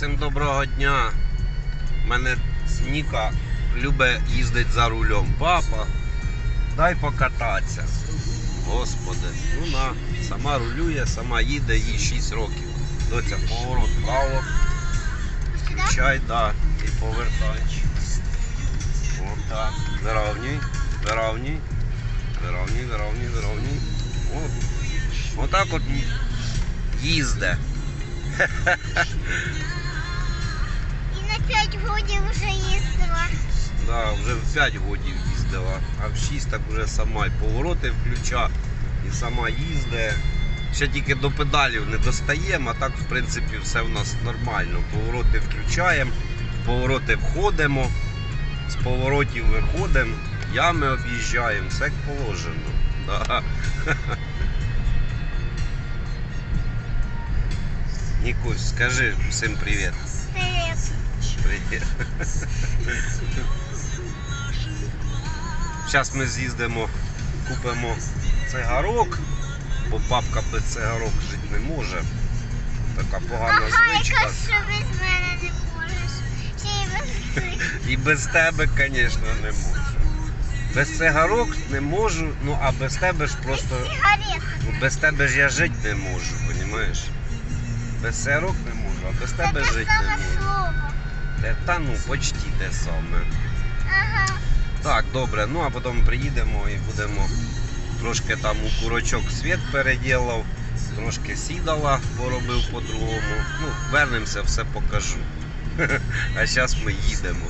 Всім доброго дня. Мене Ніка любить їздити за рулем. Папа, дай покататися. Господи, ну на, сама рулює, сама їде, їй 6 років. Доця поворот вправо. Включай, да, і повертай. Отак. Виравнюй, виравнюй. Виравнюй, виравнюй, виравнюй. От. Отак от їзде. І на 5 годів вже їздила. Да, вже в 5 годів їздила, а в 6 так вже сама і повороти включа, і сама їздить. Ще тільки до педалів не достаємо, а так в принципі все в нас нормально. Повороти включаємо, в повороти входимо, з поворотів виходимо, ями об'їжджаємо, все як положено. Да. Нікусь, скажи всім привіт. Привіт. Зараз ми з'їздимо, купимо цигарок, бо бабка без цигарок жити не може. Така погана звичка. що без мене не можеш. І без тебе, звісно, не можу. Без цигарок не можу, ну а без тебе ж просто. Ну, без тебе ж я жити не можу, розумієш? Без цигарок не можу, а без тебе жити не можу. Те- Та ну, почти те саме. Ага. Так, добре, ну а потім приїдемо і будемо трошки там у курочок світ переділав, трошки сідала, поробив по-другому. Ну, вернемося, все покажу. А зараз ми їдемо.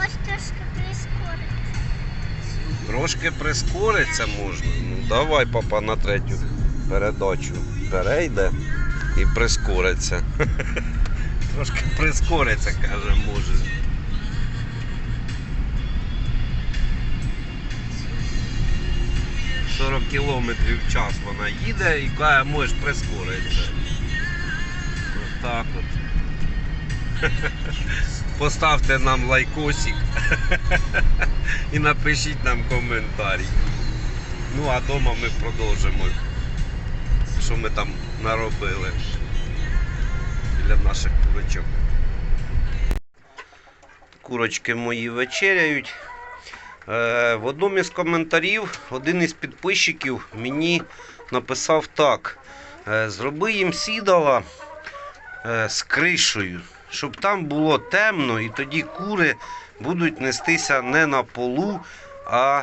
Ось трошки прискорити. Трошки прискориться можна. Ну давай, папа, на третю передачу перейде і прискориться. Трошки прискориться, каже, може. – 40 кілометрів в час вона їде і каже, можеш прискоритися. Ось так от. Поставте нам лайкосик і напишіть нам коментарі. Ну а вдома ми продовжимо, що ми там наробили для наших курочок. Курочки мої вечеряють. Е, в одному із коментарів один із підписчиків мені написав так: е, зроби їм сідала е, з кришею, щоб там було темно, і тоді кури будуть нестися не на полу, а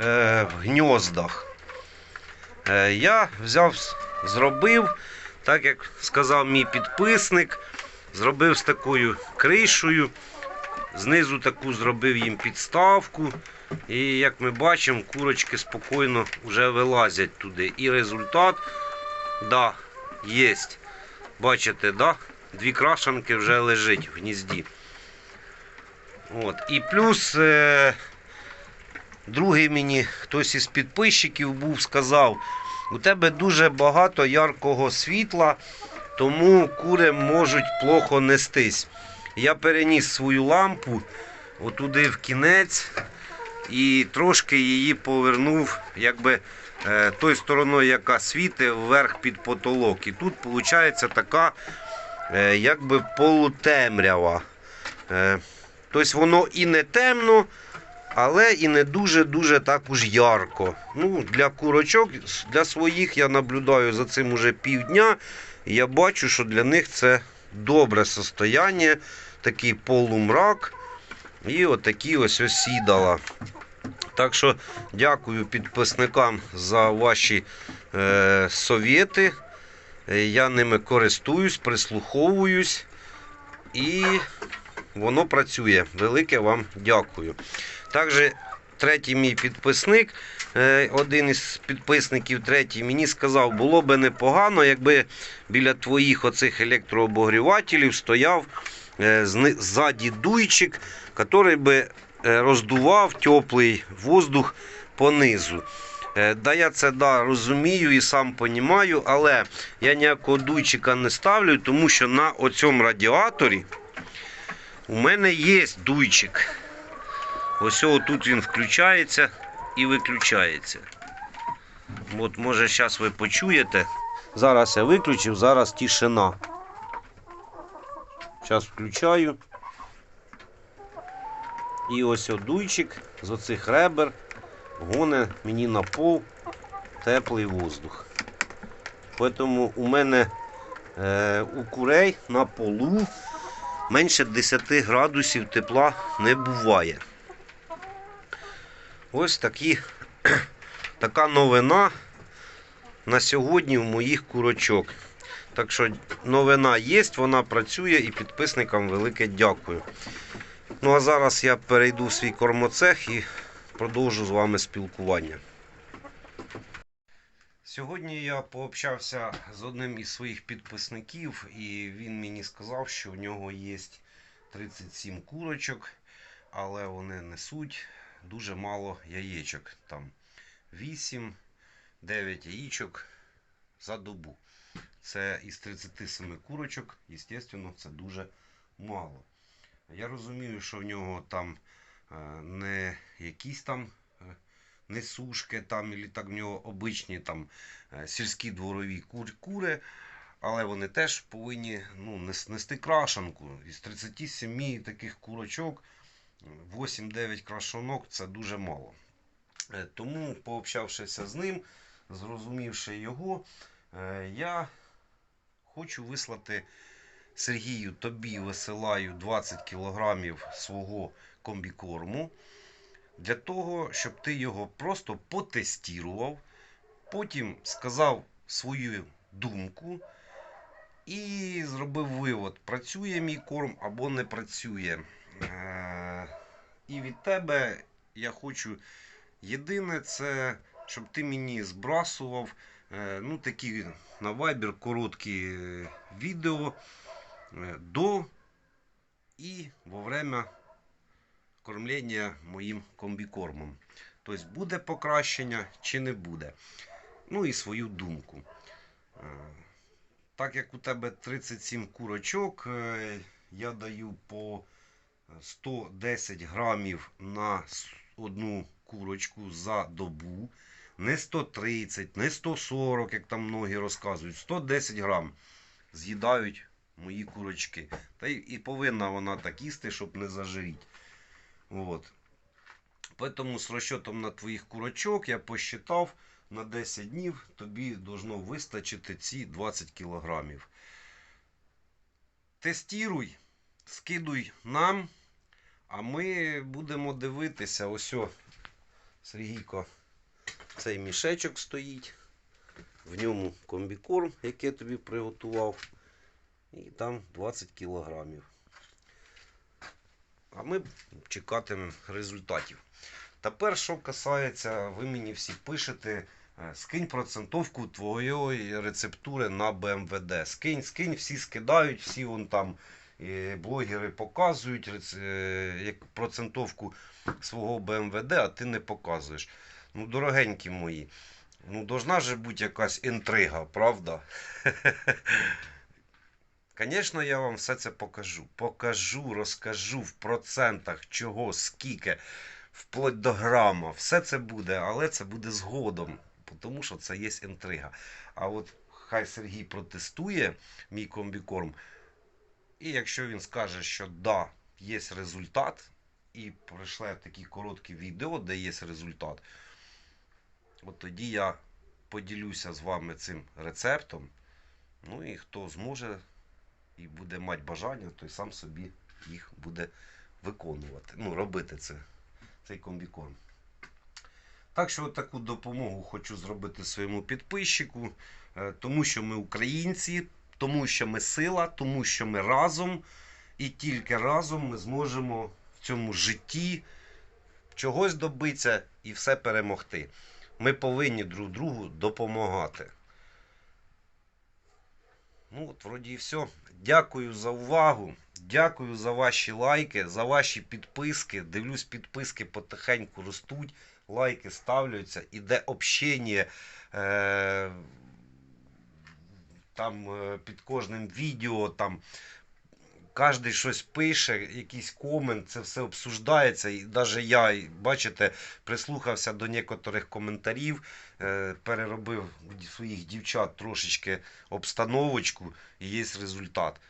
в гніздах. Е, я взяв, зробив, так як сказав мій підписник, зробив з такою кришею. Знизу таку зробив їм підставку. І як ми бачимо, курочки спокійно вже вилазять туди. І результат, да, є. Бачите, да? Дві крашанки вже лежить в гнізді. От. І плюс е, другий мені хтось із підписчиків був, сказав, у тебе дуже багато яркого світла, тому кури можуть плохо нестись. Я переніс свою лампу отуди в кінець і трошки її повернув, якби е, той стороною, яка світить вверх під потолок. І тут виходить така е, якби полутемрява. Е, тобто воно і не темно, але і не дуже-дуже так уж ярко. Ну, для курочок, для своїх я наблюдаю за цим уже півдня. І я бачу, що для них це добре состояння, такий полумрак і отакі ось осідала. Так що дякую підписникам за ваші е, совєти. Е, Я ними користуюсь, прислуховуюсь і воно працює. Велике вам дякую. Також третій мій підписник, е, один із підписників, третій, мені сказав, було би непогано, якби біля твоїх оцих електрообогрівателів стояв е, ззаді дуйчик, який би е, роздував теплий воздух понизу. Да, я це да, розумію і сам розумію, але я ніякого дуйчика не ставлю, тому що на оцьому радіаторі у мене є дуйчик. Ось тут він включається і виключається. От, може, зараз ви почуєте. Зараз я виключив, зараз тишина. Зараз включаю. І ось одуйчик з оцих ребер гоне мені на пол теплий воздух. Тому у мене е, у курей на полу менше 10 градусів тепла не буває. Ось такі, така новина на сьогодні у моїх курочок. Так що новина є, вона працює і підписникам велике дякую. Ну а зараз я перейду в свій кормоцех і продовжу з вами спілкування. Сьогодні я пообщався з одним із своїх підписників, і він мені сказав, що в нього є 37 курочок, але вони несуть дуже мало яєчок. Там 8-9 яєчок за добу. Це із 37 курочок, звісно, це дуже мало. Я розумію, що в нього там е, не якісь там е, несушки, там, і так в нього обичні там е, сільські дворові кур, кури, але вони теж повинні ну, нести крашанку. Із 37 таких курочок 8-9 крашанок це дуже мало. Е, Тому, пообщавшися з ним, зрозумівши його, е, я хочу вислати Сергію, тобі висилаю 20 кілограмів свого комбікорму для того, щоб ти його просто потестував, потім сказав свою думку і зробив вивод, працює мій корм або не працює. Е, І від тебе я хочу єдине, це щоб ти мені збрасував е, ну, такі на Viber короткі е, відео до і во время кормлення моїм комбікормом. Тобто буде покращення чи не буде. Ну і свою думку. Так як у тебе 37 курочок, я даю по 110 грамів на одну курочку за добу. Не 130, не 140, як там многі розказують. 110 грам з'їдають мої курочки. Та й і повинна вона так їсти, щоб не зажиріть. От. Поэтому з розчетом на твоїх курочок я посчитав на 10 днів тобі должно вистачити ці 20 кілограмів. Тестіруй, скидуй нам, а ми будемо дивитися. Ось, о, Сергійко, цей мішечок стоїть. В ньому комбікорм, який я тобі приготував. І там 20 кілограмів. А ми чекатимемо результатів. Тепер, що касається, ви мені всі пишете, е, скинь процентовку твоєї рецептури на БМВД. Скинь, скинь, всі скидають, всі вон там блогери показують е, як процентовку свого БМВД, а ти не показуєш. Ну, дорогенькі мої, ну должна же бути якась інтрига, правда? Звісно, я вам все це покажу. Покажу, розкажу в процентах, чого, скільки, вплоть до грама. Все це буде, але це буде згодом, тому що це є інтрига. А от хай Сергій протестує мій комбікорм. І якщо він скаже, що да, є результат, і прийшле такі короткі відео, де є результат, от тоді я поділюся з вами цим рецептом. Ну і хто зможе і буде мати бажання, той сам собі їх буде виконувати. Ну, робити це, цей комбікорм. Так що таку допомогу хочу зробити своєму підписчику, е, тому що ми українці, тому що ми сила, тому що ми разом. І тільки разом ми зможемо в цьому житті чогось добитися і все перемогти. Ми повинні друг другу допомагати. Ну, от, вроді і все. Дякую за увагу. Дякую за ваші лайки, за ваші підписки. Дивлюсь, підписки потихеньку ростуть, лайки ставляться, іде общення. Е- там е, під кожним відео, там кожен щось пише, якийсь комент, це все обсуждається. І навіть я, бачите, прислухався до некоторих коментарів, е, переробив своїх дівчат трошечки обстановочку і є результат.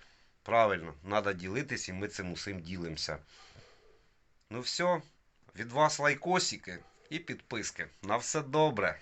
Правильно, треба ділитись, і ми цим усім ділимося. Ну все, від вас лайкосики і підписки. На все добре.